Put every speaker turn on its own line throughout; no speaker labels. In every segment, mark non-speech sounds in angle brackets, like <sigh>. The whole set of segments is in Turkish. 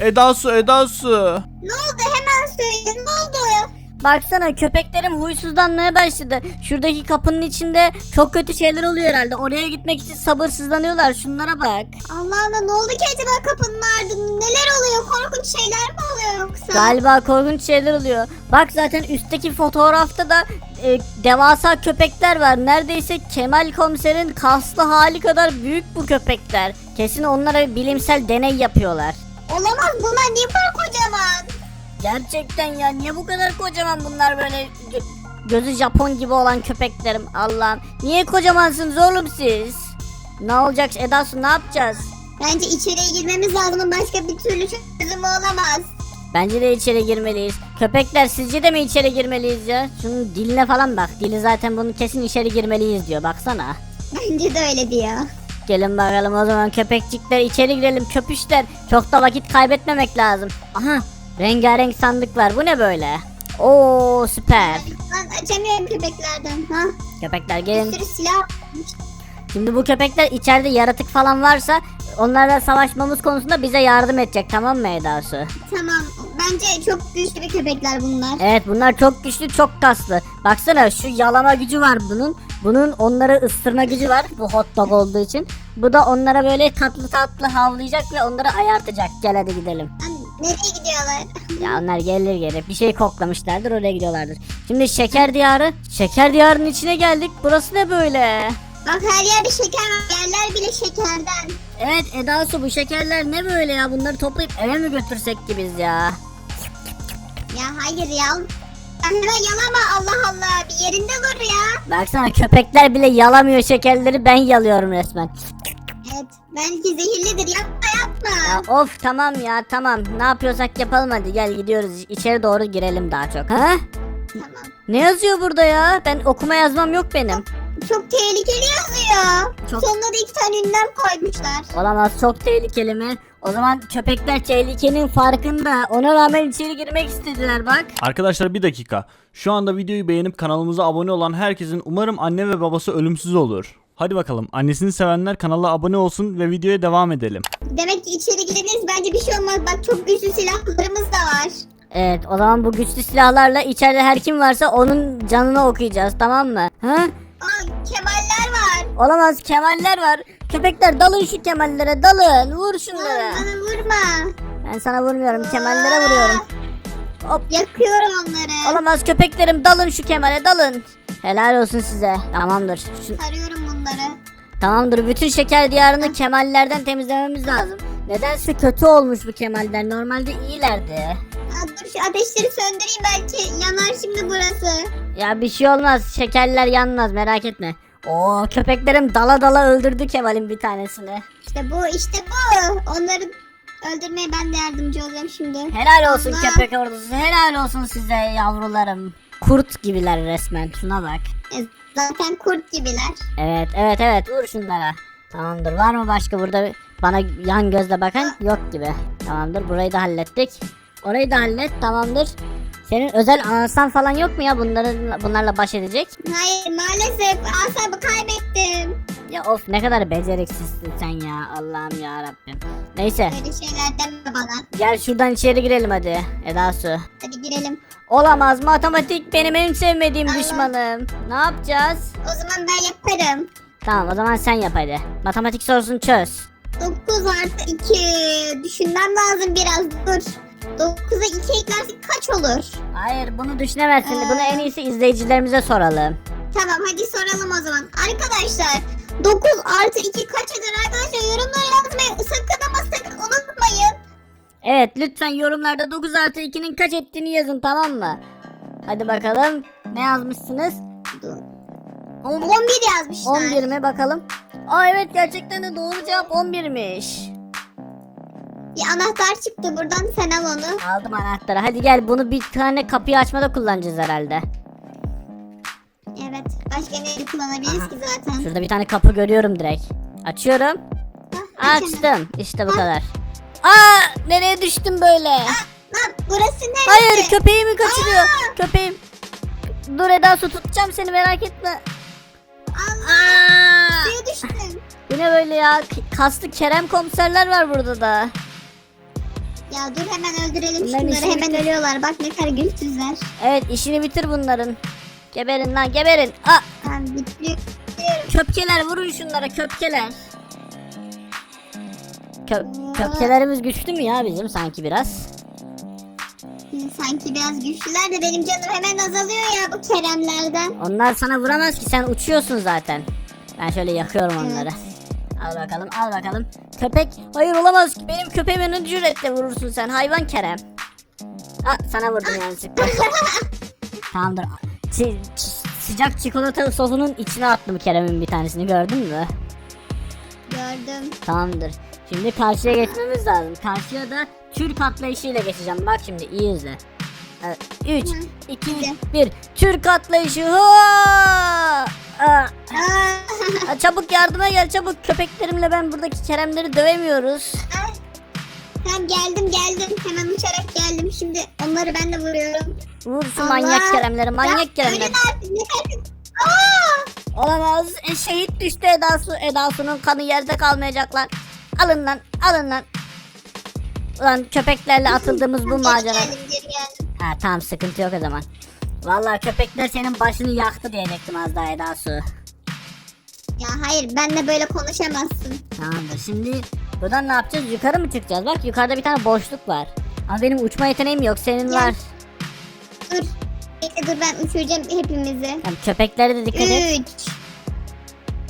Edasu Edasu.
Ne oldu hemen söyle ne oldu?
Baksana köpeklerim huysuzlanmaya başladı. Şuradaki kapının içinde çok kötü şeyler oluyor herhalde. Oraya gitmek için sabırsızlanıyorlar. Şunlara bak.
Allah Allah ne oldu ki acaba kapının ardında? Neler oluyor? Korkunç şeyler mi oluyor yoksa?
Galiba korkunç şeyler oluyor. Bak zaten üstteki fotoğrafta da e, devasa köpekler var. Neredeyse Kemal komiserin kaslı hali kadar büyük bu köpekler. Kesin onlara bilimsel deney yapıyorlar.
Olamaz bunlar niye kadar kocaman?
Gerçekten ya niye bu kadar kocaman bunlar böyle gö- gözü Japon gibi olan köpeklerim Allah'ım. Niye kocamansınız oğlum siz? Ne olacak Edasu ne yapacağız?
Bence içeriye girmemiz lazım. Başka bir türlü çözümü olamaz.
Bence de içeri girmeliyiz. Köpekler sizce de mi içeri girmeliyiz ya? Şunun diline falan bak. Dili zaten bunu kesin içeri girmeliyiz diyor. Baksana.
Bence de öyle diyor.
Gelin bakalım o zaman köpekçikler içeri girelim köpüşler. Çok da vakit kaybetmemek lazım. Aha rengarenk sandık var. Bu ne böyle? Oo süper.
Lan açamıyorum köpeklerden. Ha?
Köpekler
Bir
gelin.
sürü silah.
Şimdi bu köpekler içeride yaratık falan varsa onlarla savaşmamız konusunda bize yardım edecek tamam mı Eda'su?
Tamam. Bence çok güçlü bir köpekler bunlar.
Evet bunlar çok güçlü çok kaslı. Baksana şu yalama gücü var bunun. Bunun onları ısırma gücü var bu hot dog olduğu için. Bu da onlara böyle tatlı tatlı havlayacak ve onları ayartacak. Gel hadi gidelim.
Nereye gidiyorlar? <laughs>
Ya onlar gelir gelir bir şey koklamışlardır oraya gidiyorlardır. Şimdi şeker diyarı. Şeker diyarının içine geldik. Burası ne böyle?
Bak her yerde şeker var. Yerler bile şekerden.
Evet Eda Su bu şekerler ne böyle ya? Bunları toplayıp eve mi götürsek ki biz ya?
Ya hayır ya. Ya Hemen yalama Allah Allah. Bir yerinde dur ya.
Baksana köpekler bile yalamıyor şekerleri ben yalıyorum resmen.
Evet. Belki zehirlidir. Yapma yapma.
Ya of tamam ya tamam ne yapıyorsak yapalım hadi gel gidiyoruz içeri doğru girelim daha çok. Ha?
Tamam.
Ne yazıyor burada ya? Ben okuma yazmam yok benim.
Çok tehlikeli yazıyor.
Çok-
Sonuna da iki tane ünlem koymuşlar.
Olamaz çok tehlikeli mi? O zaman köpekler tehlikenin farkında. Ona rağmen içeri girmek istediler bak.
Arkadaşlar bir dakika. Şu anda videoyu beğenip kanalımıza abone olan herkesin umarım anne ve babası ölümsüz olur. Hadi bakalım annesini sevenler kanala abone olsun ve videoya devam edelim.
Demek ki içeri girdiniz. Bence bir şey olmaz. Bak çok güçlü silahlarımız da var.
Evet o zaman bu güçlü silahlarla içeride her kim varsa onun canını okuyacağız tamam mı? Ha? Olamaz kemaller var. Köpekler dalın şu kemallere dalın. Vur şunlara.
bana vurma.
Ben sana vurmuyorum kemallere vuruyorum. Hop.
Yakıyorum onları.
Olamaz köpeklerim dalın şu kemale dalın. Helal olsun size. Tamamdır. Şu,
Sarıyorum bunları.
tamamdır. Bütün şeker diyarını kemallerden temizlememiz lazım. Nedense kötü olmuş bu kemaller. Normalde iyilerdi.
Aa, dur şu ateşleri söndüreyim belki yanar şimdi burası.
Ya bir şey olmaz. Şekerler yanmaz merak etme. Oo köpeklerim dala dala öldürdü Kemal'in bir tanesini.
İşte bu işte bu. Onları öldürmeye ben de yardımcı olacağım şimdi.
Helal olsun
Allah.
köpek ordusu. Helal olsun size yavrularım. Kurt gibiler resmen. Şuna bak.
E, zaten kurt gibiler.
Evet evet evet vur şunlara. Tamamdır. Var mı başka burada bana yan gözle bakan? Yok gibi. Tamamdır. Burayı da hallettik. Orayı da hallet. Tamamdır. Senin özel anasan falan yok mu ya bunların bunlarla baş edecek?
Hayır maalesef.
Ya of ne kadar beceriksizsin sen ya. Allah'ım ya Rabbim. Neyse.
Böyle şeyler deme bana.
Gel şuradan içeri girelim hadi. Eda Su.
Hadi girelim.
Olamaz. Matematik benim en sevmediğim
Allah.
düşmanım. Ne yapacağız?
O zaman ben yaparım.
Tamam o zaman sen yap hadi. Matematik sorusunu çöz.
9 artı 2. Düşünmem lazım biraz dur. 9'a 2 eklersek kaç olur?
Hayır bunu düşünemezsin.
Ee.
Bunu en iyisi izleyicilerimize soralım.
Tamam hadi soralım o zaman. Arkadaşlar 9 artı 2 kaç eder arkadaşlar? Yorumlara yazmayı sakın ama sakın unutmayın.
Evet lütfen yorumlarda 9 artı 2'nin kaç ettiğini yazın tamam mı? Hadi bakalım. Ne yazmışsınız?
Dur.
On-
11 yazmışlar.
11 mi bakalım? Aa evet gerçekten de doğru cevap 11'miş.
Bir anahtar çıktı buradan sen al onu.
Aldım anahtarı. Hadi gel bunu bir tane kapıyı açmada kullanacağız herhalde.
Neyi kullanabiliriz
Aha.
ki zaten?
Şurada bir tane kapı görüyorum direkt. Açıyorum.
Hah.
Açtım. İşte bu kadar. Aa nereye düştüm böyle?
Lan burası neresi?
Hayır köpeğimi kaçırıyor.
Aa!
Köpeğim. Dur Eda su tutacağım seni merak etme.
Allah.
Aa!
Suya düştüm.
Bu ne böyle ya? Kaslı Kerem komiserler var burada da.
Ya dur hemen öldürelim
Bunların
şunları hemen
bitir.
ölüyorlar bak ne kadar güçsüzler.
Evet işini bitir bunların. Geberin lan geberin. Aa,
Tamam bitiriyorum.
köpkeler vurun şunlara köpkeler. Kö köpkelerimiz güçlü mü ya bizim sanki biraz?
Sanki biraz güçlüler de benim canım hemen azalıyor ya bu Keremlerden.
Onlar sana vuramaz ki sen uçuyorsun zaten. Ben şöyle yakıyorum onları. Al bakalım al bakalım. Köpek hayır olamaz ki benim köpeğime ne cüretle vurursun sen hayvan Kerem. Aa, sana vurdum yanlışlıkla. <laughs> Tamamdır. Ç- sıcak çikolata sosunun içine attım Kerem'in bir tanesini gördün mü?
Gördüm.
Tamamdır. Şimdi karşıya geçmemiz lazım. Karşıya da Türk atlayışıyla geçeceğim. Bak şimdi iyi izle. 3, 2, 1. Türk atlayışı. Hua! Aa,
Aa,
aa, çabuk yardıma gel çabuk. Köpeklerimle ben buradaki Keremleri dövemiyoruz.
Tamam geldim geldim hemen uçarak geldim şimdi onları ben de vuruyorum.
Vur şu
Allah.
manyak Keremleri. Manyak
Ya,
Keremleri. Olamaz. E, şehit düştü Eda'su. Eda'su'nun kanı yerde kalmayacak lan. Alın lan alın lan. Ulan köpeklerle atıldığımız bu macera. Ha tamam sıkıntı yok o zaman. Vallahi köpekler senin başını yaktı diyecektim az daha Eda Su.
Ya hayır benle böyle konuşamazsın.
Tamamdır şimdi buradan ne yapacağız? Yukarı mı çıkacağız? Bak yukarıda bir tane boşluk var. Ama benim uçma yeteneğim yok senin
Gel.
var.
Dur. Bekle dur ben uçuracağım hepimizi.
Tamam, köpeklere de dikkat et.
3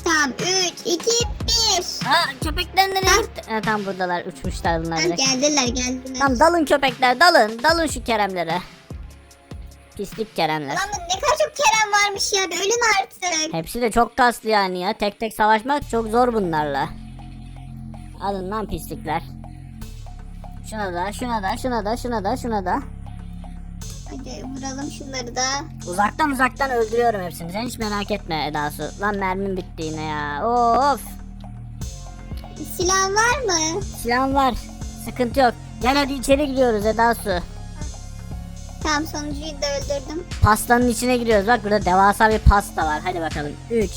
Tamam 3 2 1
Ha köpekler nereye gitti? Ha, tamam buradalar uçmuşlar bunlar direkt.
geldiler geldiler.
Tamam dalın köpekler dalın. Dalın şu keremlere. Pislik keremler.
Lan ne kadar çok Kerem varmış ya bir ölün artık.
Hepsi de çok kaslı yani ya. Tek tek savaşmak çok zor bunlarla. Alın lan pislikler. Şuna da, şuna da, şuna da, şuna da, şuna da.
Hadi vuralım şunları da.
Uzaktan uzaktan öldürüyorum hepsini. Sen hiç merak etme Eda'su. Lan mermim bitti yine ya. Of.
Silah var mı?
Silahım var. Sıkıntı yok. Gel hadi içeri gidiyoruz Eda'su.
Tamam sonuncuyu da öldürdüm.
Pastanın içine giriyoruz. Bak burada devasa bir pasta var. Hadi bakalım. 3,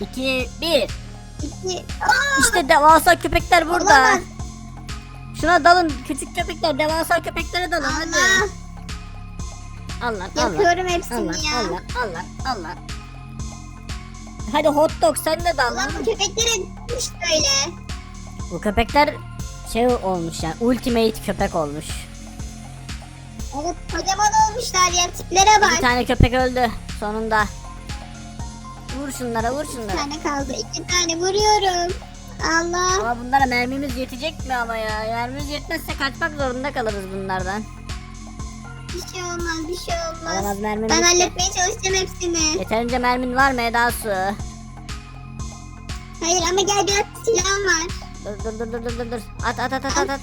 2, 1.
2 Aa!
İşte devasa köpekler burada.
Olamaz.
Şuna dalın. Küçük köpekler devasa köpeklere dalın. Hadi.
Allah.
Al lan, al lan.
Yapıyorum hepsini
lan,
ya.
al lan, al lan, al lan. Hadi hot dog sen de dal
Ulan
lan.
bu köpeklere düştü böyle.
Bu köpekler şey olmuş yani ultimate köpek olmuş.
Evet kocaman olmuşlar ya tiplere
Bir
bak.
tane köpek öldü sonunda. Vur şunlara vur
Bir
şunlara.
tane kaldı. iki tane vuruyorum. Allah.
Ama bunlara mermimiz yetecek mi ama ya? Mermimiz yetmezse kaçmak zorunda kalırız bunlardan.
Bir şey olmaz bir şey olmaz.
Olamaz, mermim
ben halletmeye çalışacağım hepsini.
Yeterince mermin var mı Eda Su?
Hayır ama gel biraz silahım var.
Dur dur dur dur dur dur dur. At at at at at. at.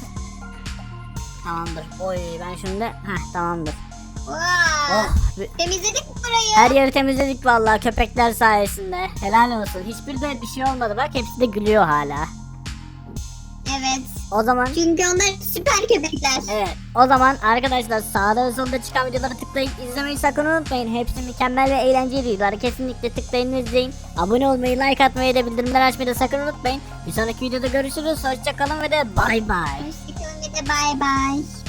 Tamamdır. Oy ben şimdi. Heh tamamdır. Oh.
Temizledik mi burayı?
Her yeri temizledik vallahi köpekler sayesinde. Helal olsun. Hiçbir de bir şey olmadı. Bak hepsi de gülüyor hala.
Evet.
O zaman
Çünkü onlar süper köpekler.
Evet. O zaman arkadaşlar sağda ve solda çıkan videoları tıklayıp izlemeyi sakın unutmayın. Hepsi mükemmel ve eğlenceli videolar. Kesinlikle tıklayın izleyin. Abone olmayı, like atmayı da bildirimler açmayı da sakın unutmayın. Bir sonraki videoda görüşürüz. Hoşçakalın ve de bay bay.
Hoşçakalın ve de bay bay.